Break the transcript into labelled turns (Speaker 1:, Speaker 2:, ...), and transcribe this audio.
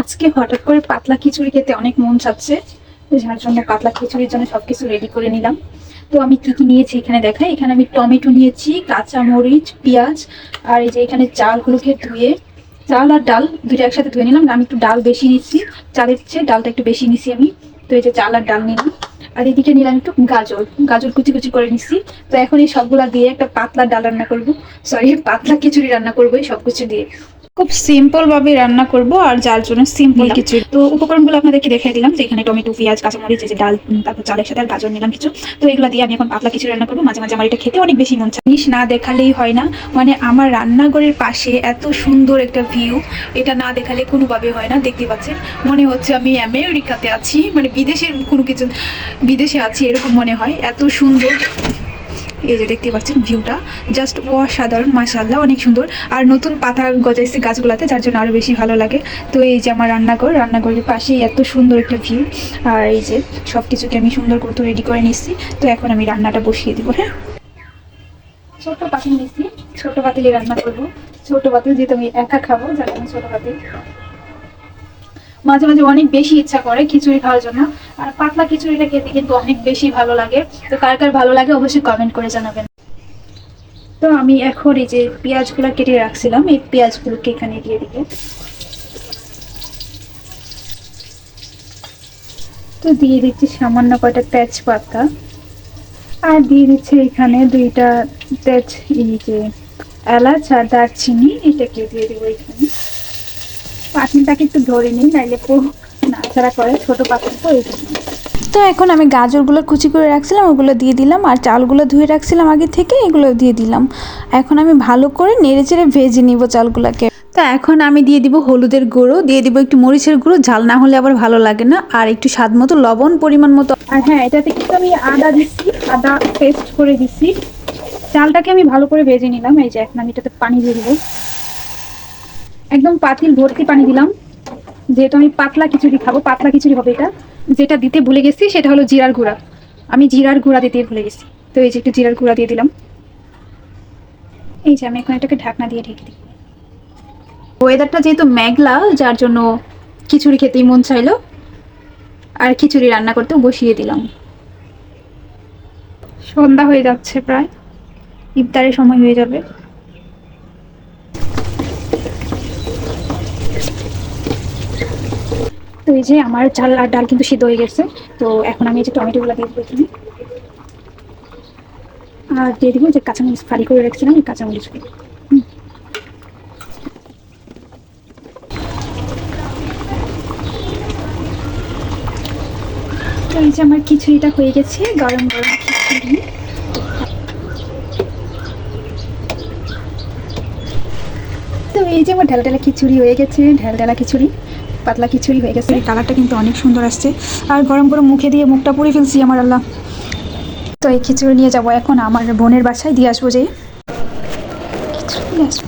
Speaker 1: আজকে হঠাৎ করে পাতলা খিচুড়ি খেতে অনেক মন চাচ্ছে, যার জন্য পাতলা খিচুড়ির জন্য সবকিছু রেডি করে নিলাম। তো আমি কি কি নিয়েছি এখানে দেখাই। এখানে আমি টমেটো নিয়েছি, কাঁচা মরিচ, পেঁয়াজ, আর এই যে এখানে চালগুলোকে ধুয়ে, চাল আর ডাল দুটো একসাথে ধুয়ে নিলাম। আমি একটু ডাল বেশি নিচ্ছি, চালের চেয়ে ডালটা একটু বেশি নিছি আমি। তো এই যে চাল আর ডাল নিলাম। আর এদিকে নিলাম একটু গাজর। গাজর কুচি কুচি করে নিচ্ছি তো এখন এই সবগুলা দিয়ে একটা পাতলা ডাল রান্না করব। সরি পাতলা খিচুড়ি রান্না করব এই সবকিছু দিয়ে। খুব সিম্পল ভাবে রান্না করব আর যার জন্য সিম্পল কিছু। তো উপকরণগুলো আপনাদেরকে দেখে দিলাম যে এখানে টমেটো পেঁয়াজ কাঁচামরিচ যে ডাল তারপর চালের সাথে আর গাজর নিলাম কিছু। তো এগুলো দিয়ে আমি এখন পাতলা কিছু রান্না করব। মাঝে মাঝে আমার এটা খেতে অনেক বেশি মন জিনিস না দেখালেই হয় না। মানে আমার রান্নাঘরের পাশে এত সুন্দর একটা ভিউ এটা না দেখালে কোনোভাবে হয় না। দেখতে পাচ্ছেন? মনে হচ্ছে আমি আমেরিকাতে আছি মানে বিদেশের কোনো কিছু বিদেশে আছি এরকম মনে হয়। এত সুন্দর। এই যে দেখতে পাচ্ছেন ভিউটা। জাস্ট অসাধারণ, মাশাআল্লাহ, অনেক সুন্দর। আর নতুন পাতা গজাইছে গাছগুলাতে, যার জন্য আরও বেশি ভালো লাগে। তো এই যে আমার রান্নাঘর, রান্নাঘরের পাশেই এত সুন্দর একটা ভিউ আর এই যে সব কিছুকে আমি সুন্দর করে রেডি করে নিচ্ছি তো এখন আমি রান্নাটা বসিয়ে দিব হ্যাঁ? ছোট পাতিল নিচ্ছি ছোট পাতিলে রান্না করব। ছোট পাতিল যেহেতু আমি একা খাব যার জন্য ছোট পাতিল মাঝে মাঝে অনেক বেশি ইচ্ছা করে খিচুড়ি খাওয়ার জন্য। আর পাতলা খিচুড়িটা খেতে কিন্তু অনেক বেশি ভালো লাগে। তো কার কার ভালো লাগে অবশ্যই কমেন্ট করে জানাবেন। তো আমি এখন এই যে পেঁয়াজগুলো কেটে রাখছিলাম, এই পেঁয়াজগুলোকে এখানে দিয়ে দিব। তো দিয়ে দিচ্ছি সামান্য কয়টা তেজপাতা। আর দিয়ে দিচ্ছে এখানে দুইটা তেজ, এই যে এলাচ আর দারচিনি, এটাকে দিয়ে দিব এখানে। পাখিটাকে একটু ধরে নিই নাইলে পুরো নাড়াচাড়া করে ছোট পাখি তো এই
Speaker 2: তো এখন আমি গাজরগুলো কুচি করে রাখছিলাম ওগুলো দিয়ে দিলাম আর চালগুলো ধুয়ে রাখছিলাম আগে থেকে এগুলো দিয়ে দিলাম। এখন আমি ভালো করে নেড়ে চেড়ে ভেজে নিব চালগুলোকে। তো এখন আমি দিয়ে দিব হলুদের গুঁড়ো দিয়ে দিব একটু মরিচের গুঁড়ো ঝাল না হলে আবার ভালো লাগে না আর একটু স্বাদ মতো লবণ পরিমাণ মতো।
Speaker 1: আর হ্যাঁ এটাতে কিন্তু আমি আদা দিচ্ছি আদা পেস্ট করে দিচ্ছি চালটাকে আমি ভালো করে ভেজে নিলাম এই যে এখন আমি এটাতে পানি দিয়ে দিব। একদম পাতিল ভর্তি পানি দিলাম। যেহেতু আমি পাতলা খিচুড়ি খাব, পাতলা খিচুড়ি হবে এটা। যেটা দিতে ভুলে গেছি, সেটা হলো জিরার গুঁড়া। আমি জিরার গুঁড়া দিতে ভুলে গেছি। তো এই যে একটু জিরার গুঁড়া দিয়ে দিলাম। এই যে আমি এখন এটাকে ঢাকনা দিয়ে ঢেকে দিই। ওয়েদারটা যেহেতু মেঘলা, যার জন্য খিচুড়ি খেতেই মন চাইলো, আর খিচুড়ি রান্না করতেও বসিয়ে দিলাম। সন্ধ্যা হয়ে যাচ্ছে প্রায়। ইফতারের সময় হয়ে যাবে। এই যে আমার চাল আর ডাল কিন্তু সিদ্ধ হয়ে গেছে। তো এখন আমি এই যে টমেটোগুলো দিয়ে দেবো এখানে। আর দিয়ে দিব যে কাঁচামরিচ ফালি করে রেখেছিলাম, এই কাঁচামরিচগুলো। তো এই যে আমার খিচুড়িটা হয়ে গেছে, গরম গরম খিচুড়ি। তো এই যে আমার ঢালা ঢালা খিচুড়ি হয়ে গেছে ঢাল ঢালা খিচুড়ি। পাতলা খিচুড়ি হয়ে গেছে কালারটা কিন্তু অনেক সুন্দর আসছে। আর গরম গরম মুখে দিয়ে মুখটা পুড়ে ফেলছি আমার আল্লাহ। তো এই খিচুড়ি নিয়ে যাব এখন আমার বোনের বাসায়, দিয়ে আসব যে। খিচুড়ি আসব